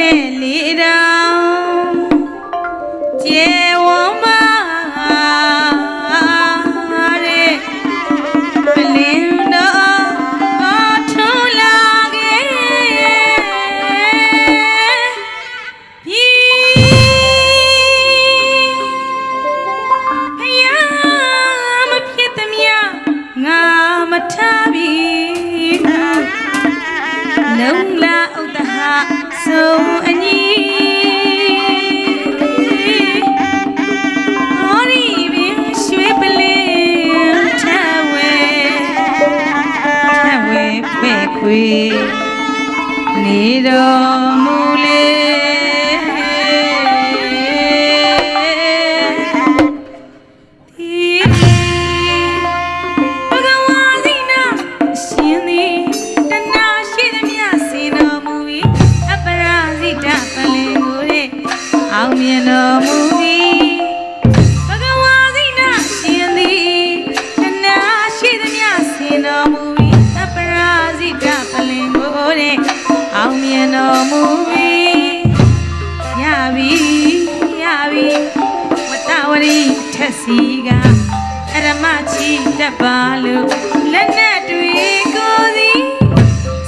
ಮನೆಯಲ್ಲಿರ ಚೇ নীরব ချီတတ်ပါလို့လက်နဲ့တွေကိုသည်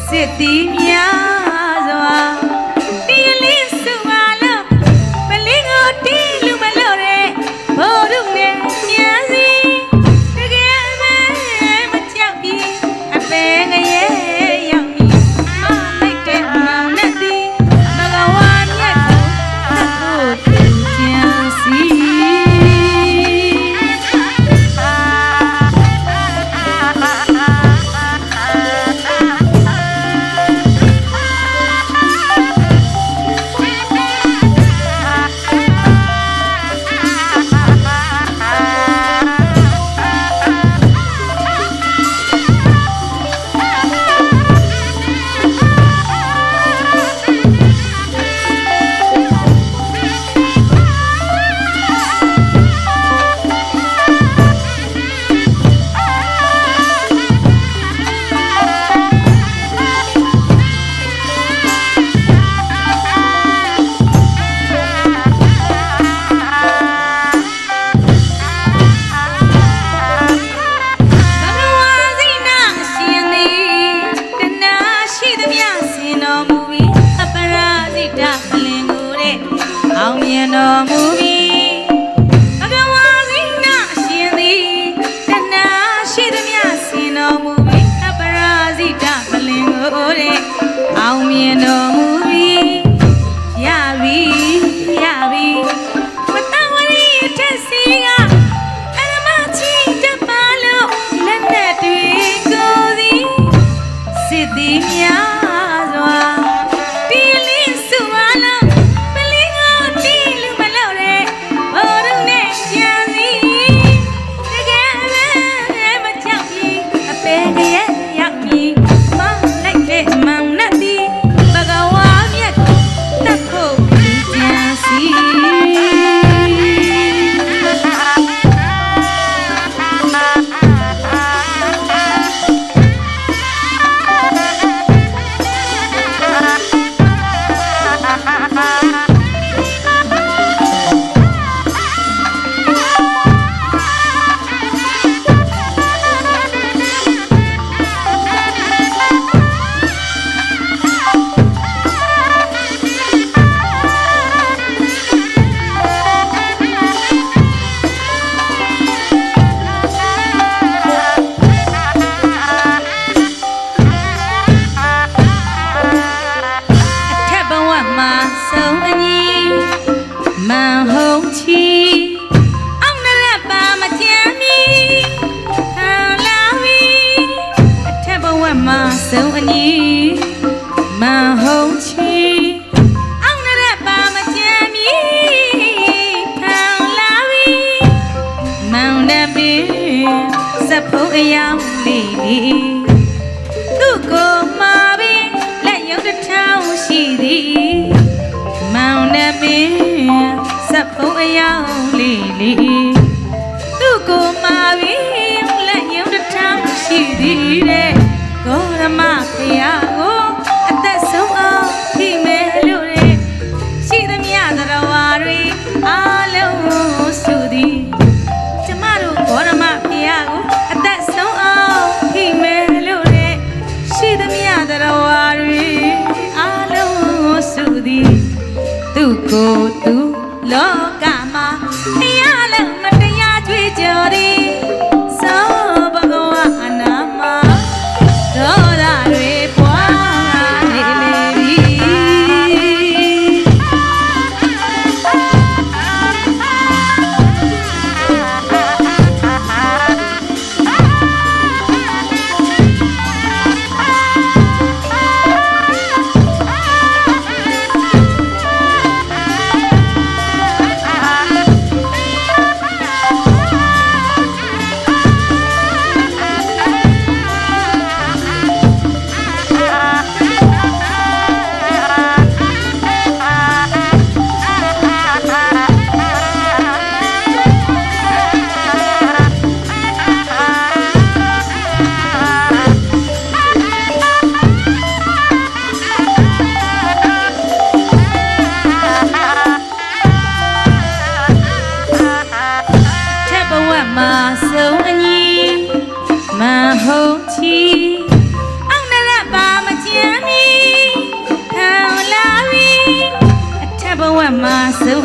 စစ်သည်များ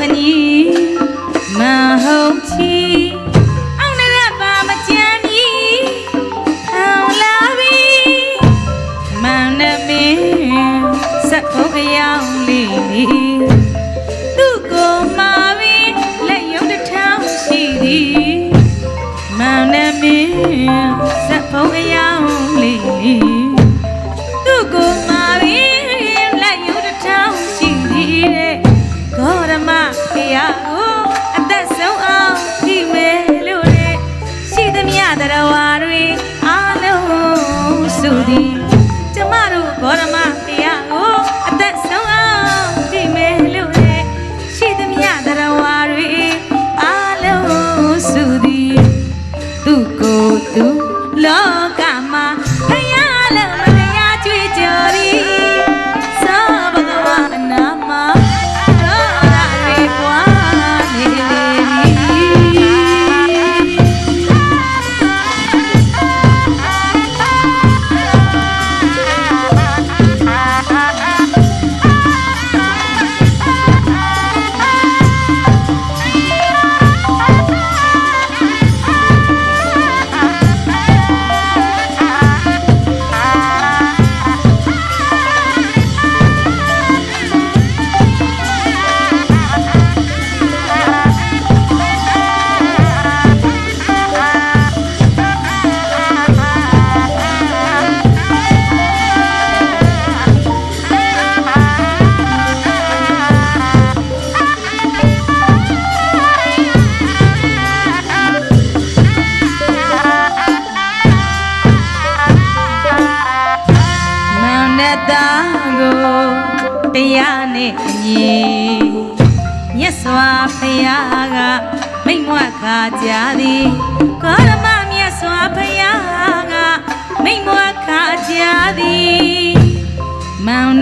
你。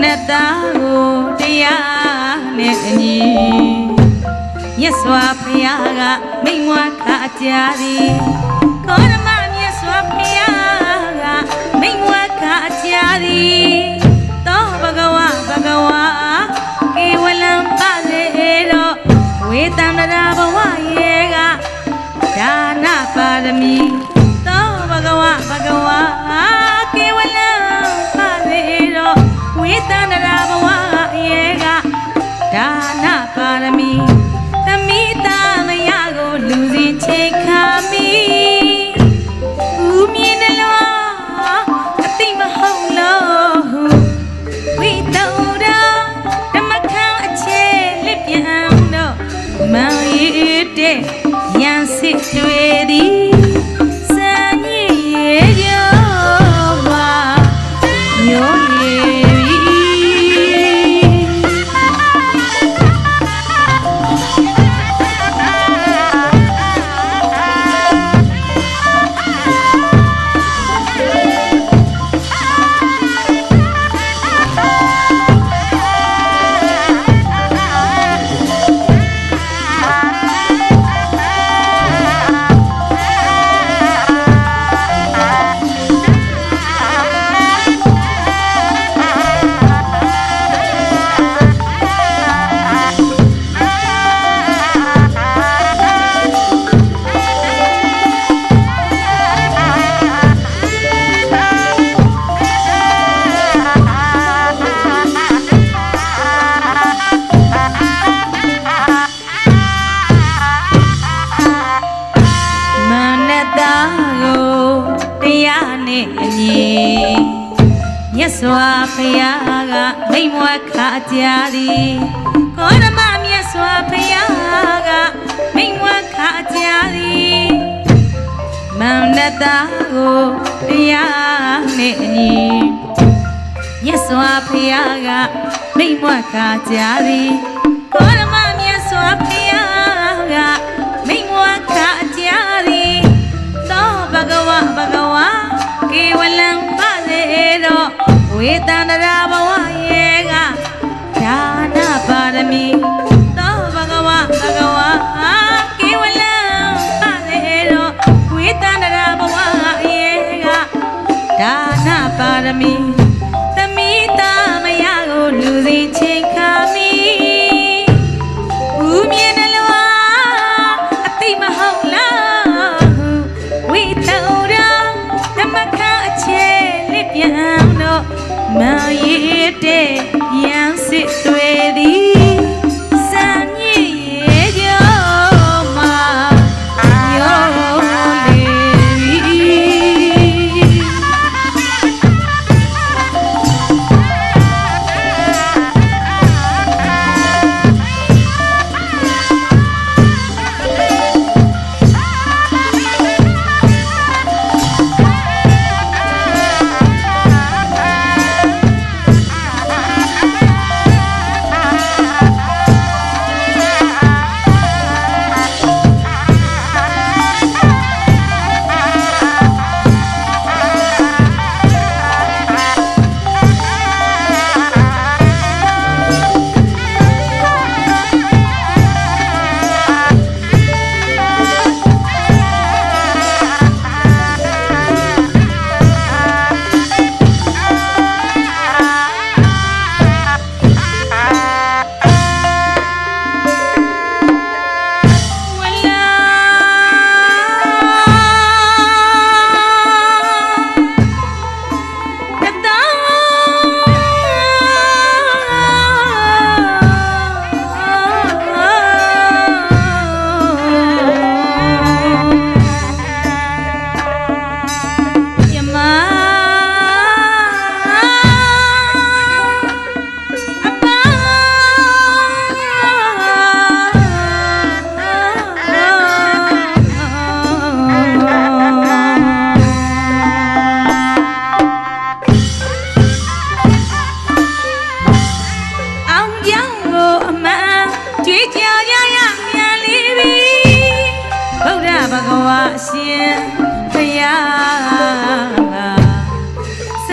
နဲ့သားကိုတရားနဲ့အညီမြတ်စွာဘုရားကမိန့်မွက်ခါကြသည်ကောရမမြတ်စွာဘုရားကမိန့်မွက်ခါကြသည်သောဘဂဝဘဂဝါကေဝလံပါစေတော့ဝေတန္တရာဘဝရေကဒါနပါရမီသောဘဂဝဘဂဝါကေဝလံပါစေတော့ ဝေတန္တရာဘဝရေကဒါနပါရမီသမိ နဲ့အညီမြတ်စွာဘုရားကမိန့်မွက်ခါကြသည်ကောရမမြတ်စွာဘုရားကမိန့်မွက်ခါကြသည်မနတကိုတရားနဲ့အညီမြတ်စွာဘုရားကမိန့်မွက်ခါကြသည်ကောရမမြတ်စွာဘုရားကမိန့်မွက်ခါကြသည်သောဘဂဝဘဂဝ ကေဝလံပါစေတော့ဝေတန္တရာဘဝယေ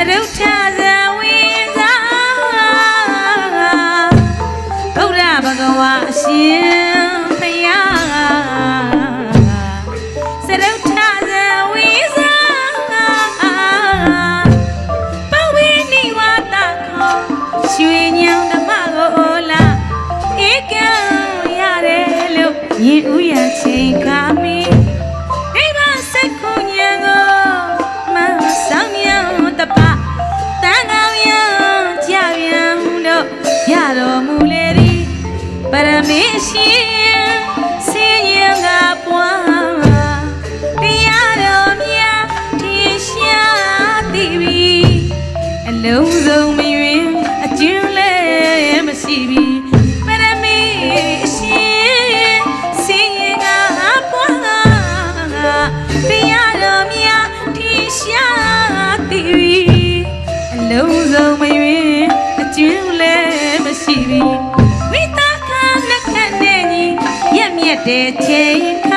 ser မ